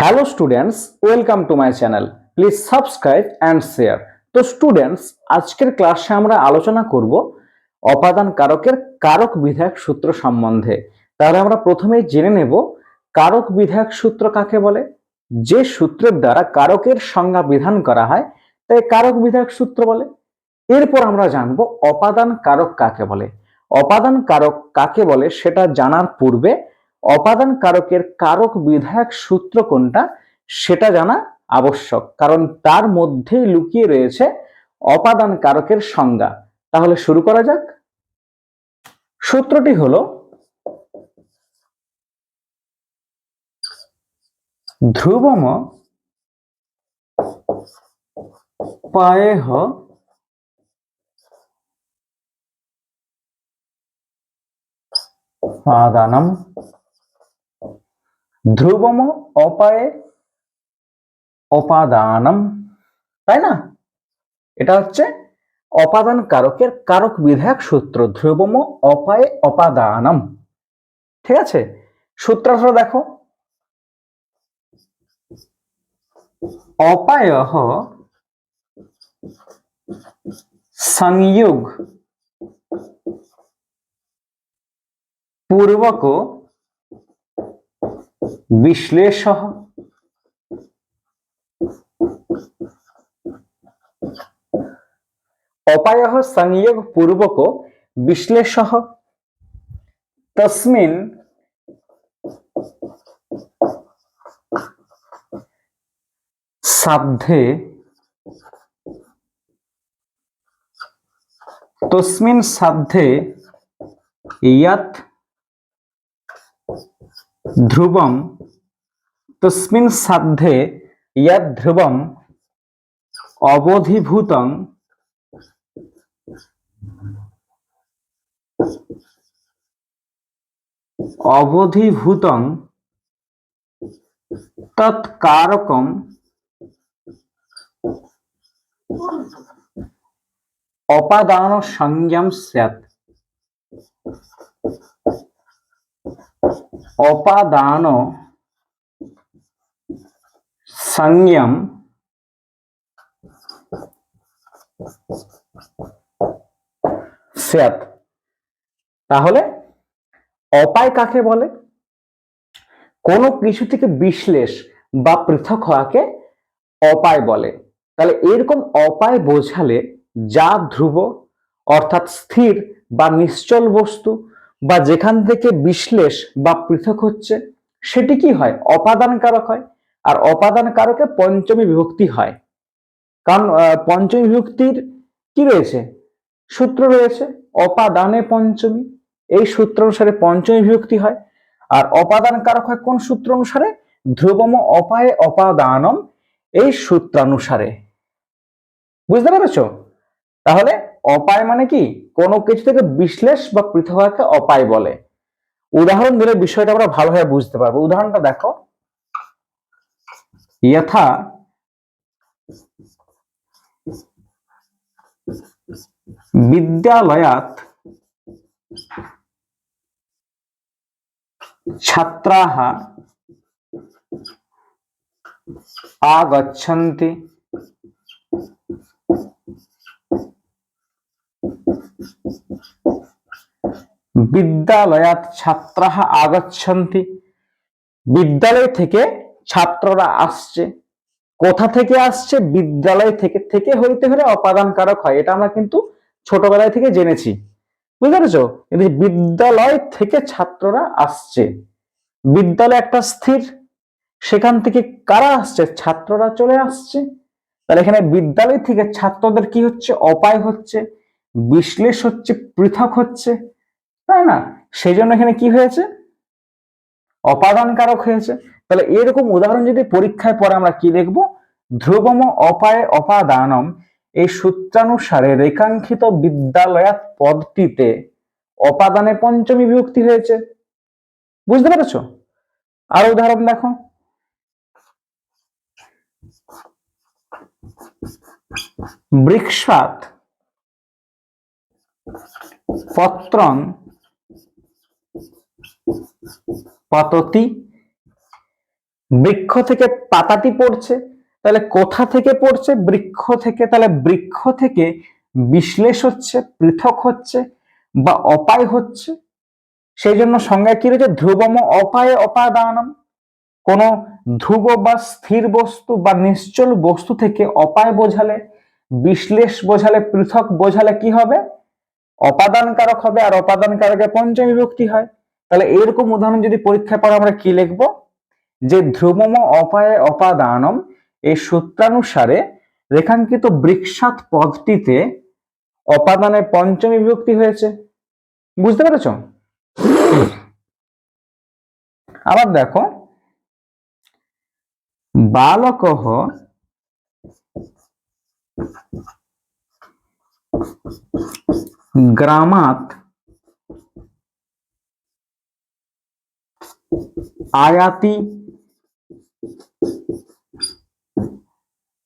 Hello students welcome to my channel please subscribe and share তো students আজকের ক্লাসে আমরা আলোচনা করব অপাদান কারকের কারক বিধায়ক সূত্র সম্বন্ধে। তাহলে আমরা প্রথমেই জেনে নেব কারক বিধায়ক সূত্র কাকে বলে? যে সূত্রের দ্বারা কারকের সংজ্ঞা বিধান করা হয়, তাই কারক বিধায়ক সূত্র বলে। এরপর আমরা জানব অপাদান কারক কাকে বলে। অপাদান কারক কাকে বলে সেটা জানার পূর্বে অপাদান কারকের কারক বিধায়ক সূত্র কোনটা সেটা জানা আবশ্যক, কারণ তার মধ্যেই লুকিয়ে রয়েছে অপাদান কারকের সংজ্ঞা। তাহলে শুরু করা যাক। সূত্রটি হলো ধ্রুবম পায়েহ পাদানম ধ্রুবম অপায়ে অপাদানম তাই না? এটা হচ্ছে অপাদান কারকের কারক বিধায়ক সূত্র, ধ্রুবম অপায়ে অপাদানম। ঠিক আছে? সূত্রার্থ দেখো। অপায় সংযোগ পূর্বক বিশ্লেষ অপায় সংযোগ পূর্বক বিশ্লেষ তস্মিন সাধ্যে। তস্মিন সাধ্যে ইয়াত ধ্রুবম তস্মিন সাধ্যে ইয়াদ ধ্রুবম অবধিভূতং অবধিভূতং তৎকারকম। অপাদান সংযম স্যাৎ। অপাদান সংযম স্যাৎ তাহলে অপায় কাকে বলে কোনো কিছু থেকে বিশ্লেষ বা পৃথক হওয়াকে অপায় বলে তাহলে এরকম অপায় বোঝালে যা ধ্রুব অর্থাৎ স্থির বা নিশ্চল বস্তু বা যেখান থেকে বিশ্লেষ বা পৃথক হচ্ছে, সেটি কি হয়? অপাদান কারক হয়। আর অপাদান কারকে পঞ্চমী বিভক্তি হয়। কারণ পঞ্চমী বিভক্তির কি রয়েছে? সূত্র রয়েছে, অপাদানে পঞ্চমী। এই সূত্র অনুসারে পঞ্চমী বিভক্তি হয়। আর অপাদান কারক হয় কোন সূত্র অনুসারে? ধ্রুবম অপায়ে অপাদানম এই সূত্রানুসারে। বুঝতে পেরেছ? তাহলে অপায় মানে কি? কোনো কিছু থেকে বিশ্লেষ বা পৃথক অপায় বলে। উদাহরণ দিলে বিষয়টা আমরা ভালোভাবে বুঝতে পারব। উদাহরণটা দেখো। যথা বিদ্যালয়াত ছাত্রাः আগচ্ছन्ति বিদ্যালয়াত ছাত্রাः আগচ্ছন্তি। বিদ্যালয় থেকে ছাত্ররা আসছে। কোথা থেকে আসছে? বিদ্যালয় থেকে থেকে হইতে হলে অপাদান কারক হয়। এটা আমরা কিন্তু ছোটবেলায় থেকে জেনেছি। বুঝতে পেরেছ? কিন্তু বিদ্যালয় থেকে ছাত্ররা আসছে। বিদ্যালয় একটা স্থির। সেখান থেকে কারা আসছে? ছাত্ররা চলে আসছে। তাহলে এখানে বিদ্যালয় থেকে ছাত্রদের কি হচ্ছে? অপায় হচ্ছে। বিশ্লেষ হচ্ছে, পৃথক হচ্ছে। তাই না? সেই জন্য এখানে কি হয়েছে? অপাদান কারক হয়েছে। তাহলে এরকম উদাহরণ যদি পরীক্ষায় পরে আমরা কি দেখব? ধ্রুবম অপায় অপাদানম এই সূত্রানুসারে রেখাঙ্কিত বিদ্যালয়াত পদটিতে অপাদানে পঞ্চমী বিভক্তি হয়েছে। বুঝতে পেরেছ? আরও উদাহরণ দেখো। বৃক্ষাত পত্রং পততি, বৃক্ষ থেকে পাতাটি পড়ছে, তাহলে কোথা থেকে পড়ছে? বৃক্ষ থেকে, তাহলে বৃক্ষ থেকে বিশ্লেষ হচ্ছে, পৃথক হচ্ছে বা অপায় হচ্ছে। সেই জন্য সংজ্ঞা কি রয়েছে? ধ্রুবম অপায়ে অপাদানম। কোন ধ্রুব বা স্থির বস্তু বা নিশ্চল বস্তু থেকে অপায় বোঝালে, বিশ্লেষ বোঝালে, পৃথক বোঝালে কি হবে? অপাদান কারক হবে, আর অপাদান কারকে পঞ্চম বিভক্তি হয়। তাহলে এরকম উদাহরণ যদি পরীক্ষায় পড়ে আমরা কি লিখব? যে ধ্রুবম অপায়ে অপাদানম এই সূত্রানুসারে রেখাঙ্কিত বৃক্ষাত পদটিতে অপাদানের পঞ্চমী বিভক্তি হয়েছে। বুঝতে পেরেছ? আবার দেখো, বালকহ গ্রামাত আয়াতি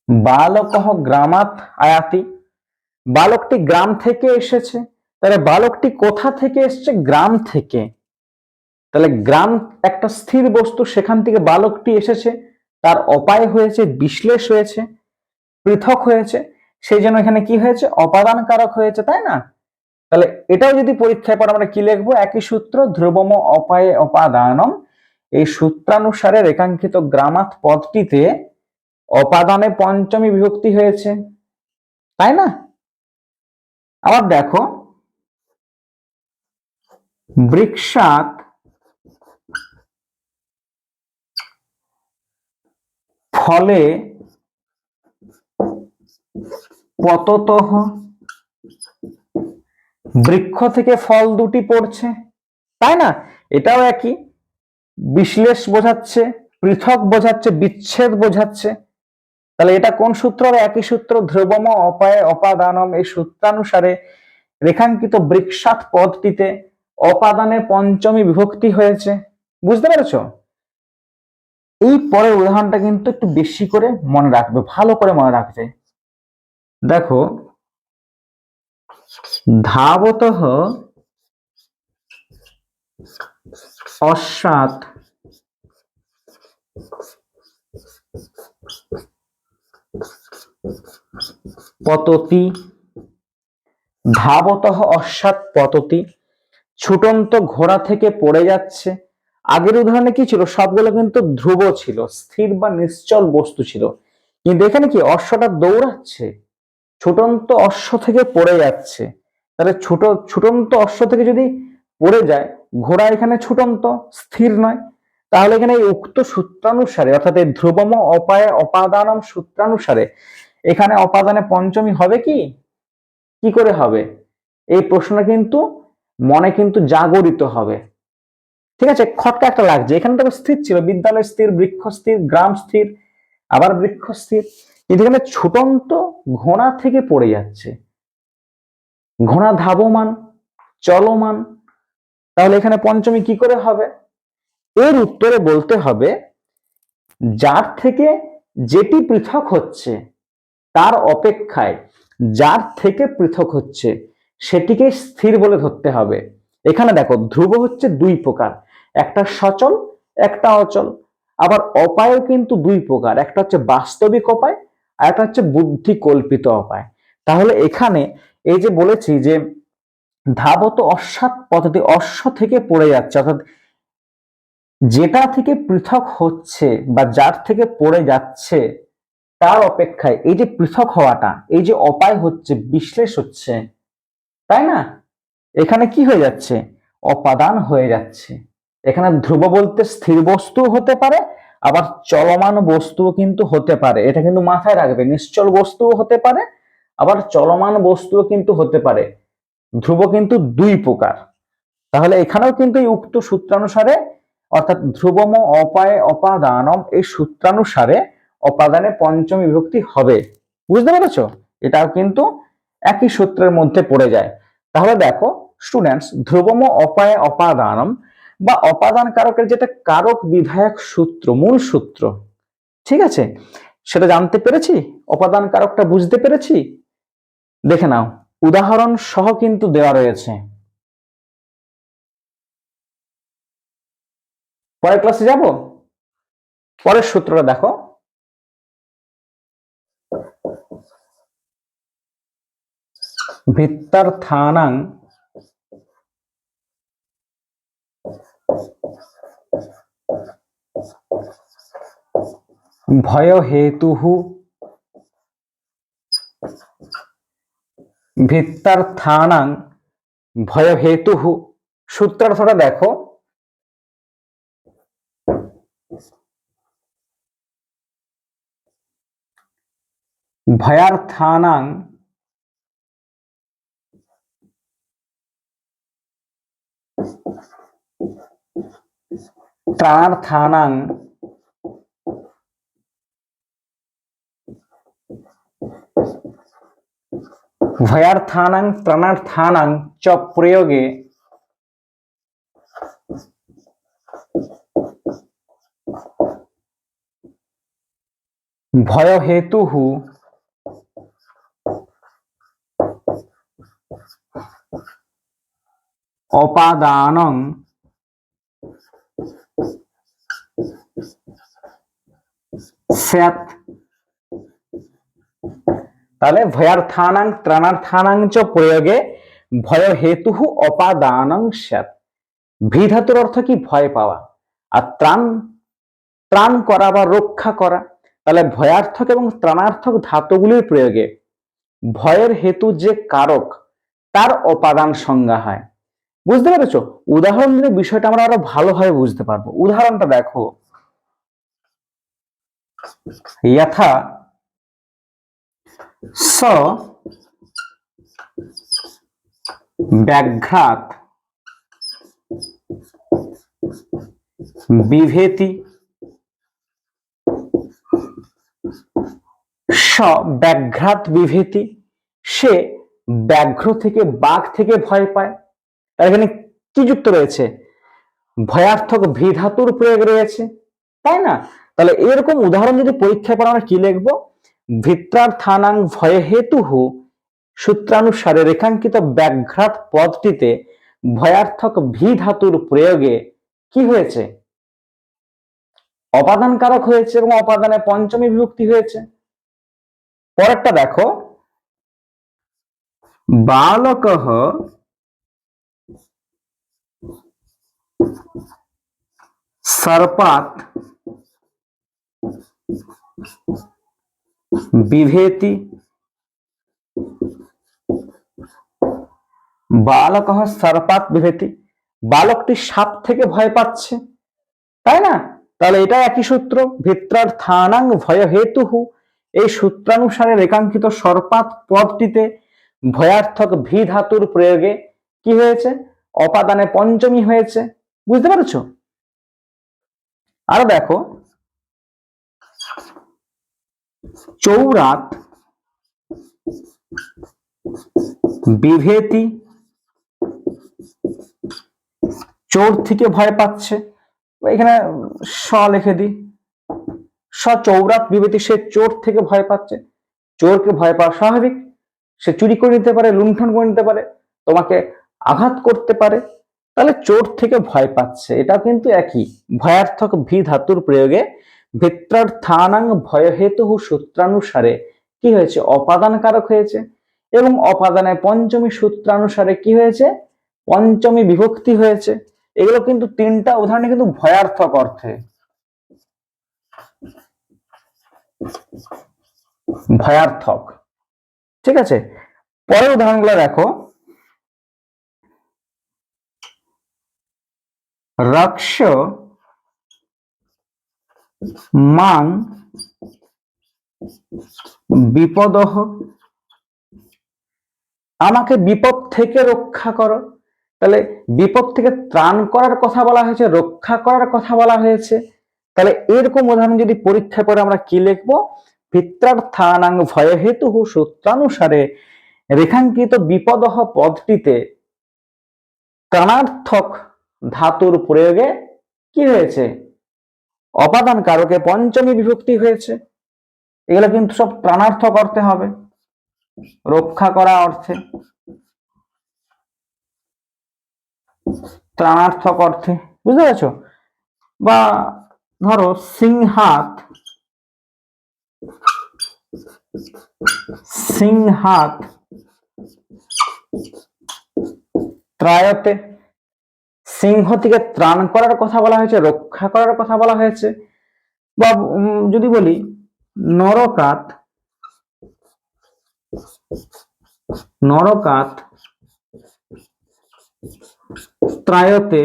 বালকহ গ্রামাত আয়াতি। বালকটি গ্রাম থেকে এসেছে, তাহলে বালকটি কোথা থেকে এসছে? গ্রাম থেকে। তাহলে গ্রাম একটা স্থির বস্তু, সেখান থেকে বালকটি এসেছে, তার অপায় হয়েছে বিশ্লেষ হয়েছে, পৃথক হয়েছে, সেই জন্য এখানে কি হয়েছে? অপাদান কারক হয়েছে, তাই না? তাহলে এটাও যদি পরীক্ষায় পর আমরা কি লিখব? একই সূত্র ধ্রুবম অপায়ে অপাদানম। এই সূত্রানুসারে রেখাঙ্কিত গ্রামাত পদটিতে অপাদানে পঞ্চমী বিভক্তি হয়েছে। তাই না? আবার দেখো বৃক্ষাত ফলে পততঃ বৃক্ষ থেকে ফল দুটি পড়ছে। তাই না? এটাও একই। বিশ্লেষ বোঝাচ্ছে, পৃথক বোঝাচ্ছে, বিচ্ছেদ বোঝাচ্ছে। তাহলে এটা কোন সূত্র? একই সূত্র, ধ্রুবম, অপায়, অপাদানম। এই সূত্রানুসারে রেখাঙ্কিত বৃক্ষাত পদটিতে অপাদানে পঞ্চমী বিভক্তি হয়েছে। বুঝতে পেরেছ? এই পরের উদাহরণটা কিন্তু একটু বেশি করে মনে রাখবে, ভালো করে মনে রাখবে। দেখো ধাবত অশ্বাত পততি। ধাবত অশ্বাত পততি। ছুটন্ত ঘোড়া থেকে পড়ে যাচ্ছে। আগের উদাহরণে কি ছিল? সবগুলো কিন্তু ধ্রুব ছিল, স্থির বা নিশ্চল বস্তু ছিল। কিন্তু এখানে কি অশ্বটা দৌড়াচ্ছে? ছুটন্ত অশ্ব থেকে পড়ে যাচ্ছে। তাহলে ছোট, ছুটন্ত অশ্ব থেকে যদি পড়ে যায়, ঘোড়া এখানে ছুটন্ত, স্থির নয়। তাহলে এখানে এই উক্ত সূত্রানুসারে, অর্থাৎ এই ধ্রুবম অপায় অপাদানম সূত্রানুসারে, এখানে অপাদানে পঞ্চমী হবে কি? কি করে হবে? এই প্রশ্নটা কিন্তু মনে কিন্তু জাগরিত হবে। ঠিক আছে, খটকা একটা লাগছে। এখানে তো স্থির ছিল। বিদ্যালয় স্থির, বৃক্ষ স্থির, গ্রাম স্থির, আবার বৃক্ষ স্থির। কিন্তু এখানে ছুটন্ত ঘোড়া থেকে পড়ে যাচ্ছে। ঘোড়া ধাবমান, চলমান। তাহলে এখানে পঞ্চমী কি করে হবে? এর উত্তরে বলতে হবে, যার থেকে যেটি পৃথক হচ্ছে, তার অপেক্ষায় যার থেকে পৃথক হচ্ছে, সেটিকে স্থির বলে ধরতে হবে। এখানে দেখো, ধ্রুব হচ্ছে দুই প্রকার, একটা সচল, একটা অচল। আবার অপায়ও কিন্তু দুই প্রকার, একটা হচ্ছে বাস্তবিক অপায় আর একটা হচ্ছে বুদ্ধি কল্পিত অপায় তাহলে এখানে এই যে বলেছি যে ধাবত অশ্বাত পদ্ধতি অশ্ব থেকে পড়ে যাচ্ছে, অর্থাৎ যেটা থেকে পৃথক হচ্ছে বা যার থেকে পড়ে যাচ্ছে তার অপেক্ষায় এই যে পৃথক হওয়াটা, এই যে অপায় হচ্ছে, বিশ্লেষ হচ্ছে, তাই না? এখানে কি হয়ে যাচ্ছে? অপাদান হয়ে যাচ্ছে। এখানে ধ্রুব বলতে স্থির বস্তু হতে পারে আবার চলমান বস্তুও কিন্তু হতে পারে। এটা কিন্তু মাথায় রাখবে, নিশ্চল বস্তুও হতে পারে, আবার চলমান বস্তুও কিন্তু হতে পারে। ধ্রুব কিন্তু দুই প্রকার। তাহলে এখানেও কিন্তু এই উক্ত সূত্রানুসারে, অর্থাৎ ধ্রুবম অপায় অপাদানম, এই সূত্রানুসারে অপাদানে পঞ্চম বিভক্তি হবে। বুঝতে পেরেছ? এটাও কিন্তু একই সূত্রের মধ্যে পড়ে যায়। তাহলে দেখো স্টুডেন্টস ধ্রুবম অপায় অপাদানম বা অপাদান কারকের যেটা কারক বিধায়ক সূত্র, মূল সূত্র। ঠিক আছে? সেটা জানতে পেরেছি? অপাদান কারকটা বুঝতে পেরেছি? দেখে নাও। উদাহরণ সহ কিন্তু দেওয়া রয়েছে। পরের ক্লাসে যাব? পরের সূত্রটা দেখো। ভিত্তার্থানাং ভয় হেতু ভিত্তার্থানাং ভয় হেতু সূত্রার্থটা দেখো। ভয়ার্থানাং ত্রাণার্থানাং ভয়ার্থানাং ত্রাণার্থানাং চ প্রয়োগে ভয় হেতু অপাদানং তাহলে ভয়ার্থানাং, ত্রাণার্থানাং চ প্রয়োগে ভয় হেতু অপাদানং স্যাৎ ভি অর্থ কি? ভয় পাওয়া। আর ত্রাণ ত্রাণ করা বা রক্ষা করা। তাহলে ভয়ার্থক এবং ত্রাণার্থক ধাতুগুলির প্রয়োগে ভয়ের হেতু যে কারক, তার অপাদান সংজ্ঞা হয়। বুঝতে পেরেছ? উদাহরণ দিলে বিষয়টা আমরা আরও ভালোভাবে বুঝতে পারব। উদাহরণটা দেখো। यथा स ব্যাঘ্রাত বিভেতি স ব্যাঘ্রাত বিভেতি সে ব্যাঘ্র থেকে বাঘ থেকে ভয় পায় তার এখানে কি যুক্ত রয়েছে ভয়ার্থক ভি ধাতুর প্রয়োগ রয়েছে তাই না তাহলে এরকম উদাহরণ যদি পরীক্ষায় পড়ে আমরা কি লিখব? ভিত্রার্থানাং ভয় হেতু সূত্রানুসারে রেখাঙ্কিত ব্যাঘ্রাত পদটিতে ভয়ার্থক ভি ধাতুর প্রয়োগে কি হয়েছে? অপাদান কারক হয়েছে এবং অপাদানে পঞ্চমী বিভক্তি হয়েছে। পরেরটা দেখো। বালক সর্পাত বিভেতি। বালক সর্পাত বিভেতি। বালকটি সাপ থেকে ভয় পাচ্ছে, তাই না? তাহলে এটা একই সূত্র। ভিত্রার্থানাং ভয় হেতু এই সূত্রানুসারে রেখাঙ্কিত সর্পাত পদটিতে ভয়ার্থক ভি ধাতুর প্রয়োগে কি হয়েছে? অপাদানে পঞ্চমী হয়েছে। বুঝতে পারছ? আরও দেখো। চৌরাত বিভেতি চোর থেকে ভয় পাচ্ছে। এখানে স লিখে দি স চৌরাত বিভেতি, সে চোর থেকে ভয় পাচ্ছে। চোরকে ভয় পাওয়া স্বাভাবিক। সে চুরি করে নিতে পারে, লুণ্ঠন করে নিতে পারে, তোমাকে আঘাত করতে পারে। তাহলে চোর থেকে ভয় পাচ্ছে। এটা কিন্তু একই। ভয়ার্থক ভি ধাতুর প্রয়োগে ভিত্রার্থানাং ভয়হেতু সূত্রানুসারে কি হয়েছে? অপাদান কারক হয়েছে। এবং অপাদানে পঞ্চমী সূত্রানুসারে কি হয়েছে? পঞ্চমী বিভক্তি হয়েছে। এগুলো কিন্তু তিনটা উদাহরণে কিন্তু ভয়ার্থক অর্থে। ভয়ার্থক। ঠিক আছে? পরের উদাহরণগুলো দেখো। রক্ষ মাং বিপদহ। আমাকে বিপদ থেকে রক্ষা করো। তাহলে বিপদ থেকে ত্রাণ করার কথা বলা হয়েছে, রক্ষা করার কথা বলা হয়েছে। তাহলে এরকম উদাহরণ যদি পরীক্ষা করে আমরা কি লিখব? ভিত্রার্থানাং ভয়হেতু সূত্রানুসারে রেখাঙ্কিত বিপদহ পদটিতে ত্রাণার্থক ধাতুর প্রয়োগে কি হয়েছে? অপাদান কারকে পঞ্চমী বিভক্তি হয়েছে। এগুলো কিন্তু সব ত্রাণার্থক অর্থে হবে। রক্ষা করা অর্থে। ত্রাণার্থক অর্থে বুঝতে পারছ? বা ধরো সিংহাত। সিংহাত। ত্রায়তে। সিংহ থেকে ত্রাণ করার কথা বলা হয়েছে, রক্ষা করার কথা বলা হয়েছে। বা যদি বলি, নরকাত নরকাত ত্রায়তে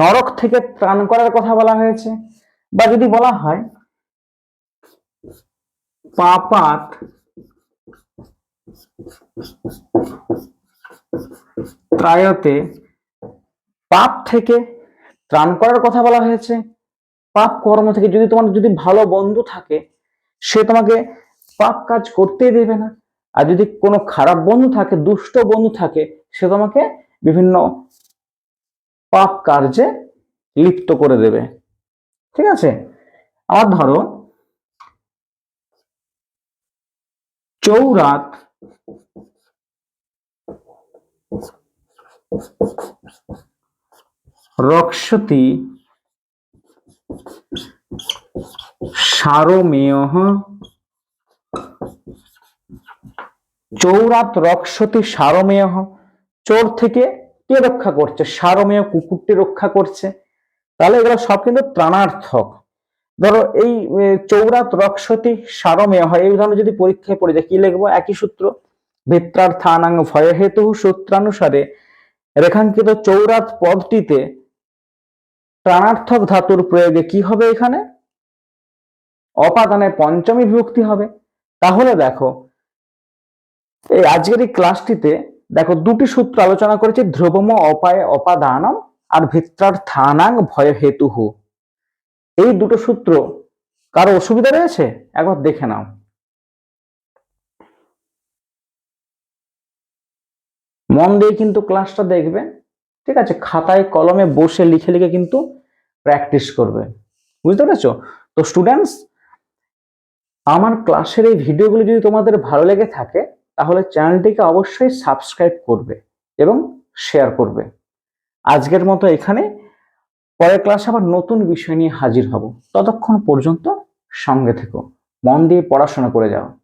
নরক থেকে ত্রাণ করার কথা বলা হয়েছে। বা, যদি বলা হয়, পাপাত ত্রায়তে পাপ থেকে ত্রাণ করার কথা বলা হয়েছে। পাপ কর্ম থেকে যদি তোমার যদি ভালো বন্ধু থাকে, সে তোমাকে পাপ কাজ করতেই দেবে না। আর যদি কোনো খারাপ বন্ধু থাকে, দুষ্ট বন্ধু থাকে, সে তোমাকে বিভিন্ন পাপ কার্যে লিপ্ত করে দেবে। ঠিক আছে? আর ধরো, চৌরাত রক্ষতি সারমেয় চৌরাত রক্ষতি সারমেয় চোর থেকে কে রক্ষা করছে? সারমেয় কুকুরটি রক্ষা করছে। তাহলে এগুলো সব কিন্তু ত্রাণার্থক। ধরো এই চৌরাত রক্ষতি সারমেয় হয়। এই ধরনের যদি পরীক্ষায় পড়ে যায়, কি লিখব? একই সূত্র। ভিত্রার্থানাং ভয়হেতু সূত্রানুসারে রেখাঙ্কিত চৌরাত পদটিতে প্রাণার্থক ধাতুর প্রয়োগে কি হবে এখানে? অপাদানে পঞ্চমী বিভক্তি হবে। তাহলে দেখো, এই আজকের এই ক্লাসটিতে দেখো দুটি সূত্র আলোচনা করেছি, ধ্রুবম অপায় অপাদানম আর ভিত্রার্থানাং ভয় হেতুহু। এই দুটো সূত্র কারও অসুবিধা রয়েছে? একবার দেখে নাও। মন দিয়ে কিন্তু ক্লাসটা দেখবে। ঠিক আছে, খাতায় কলমে বসে লিখে লিখে কিন্তু প্র্যাকটিস করবে। বুঝতে পেরেছ? তো স্টুডেন্টস আমার ক্লাসের এই ভিডিওগুলো যদি তোমাদের ভালো লেগে থাকে, তাহলে চ্যানেলটিকে অবশ্যই সাবস্ক্রাইব করবে এবং শেয়ার করবে। আজকের মতো এখানে। পরের ক্লাসে আবার নতুন বিষয় নিয়ে হাজির হব। ততক্ষণ পর্যন্ত সঙ্গে থেকো। মন দিয়ে পড়াশোনা করে যাও।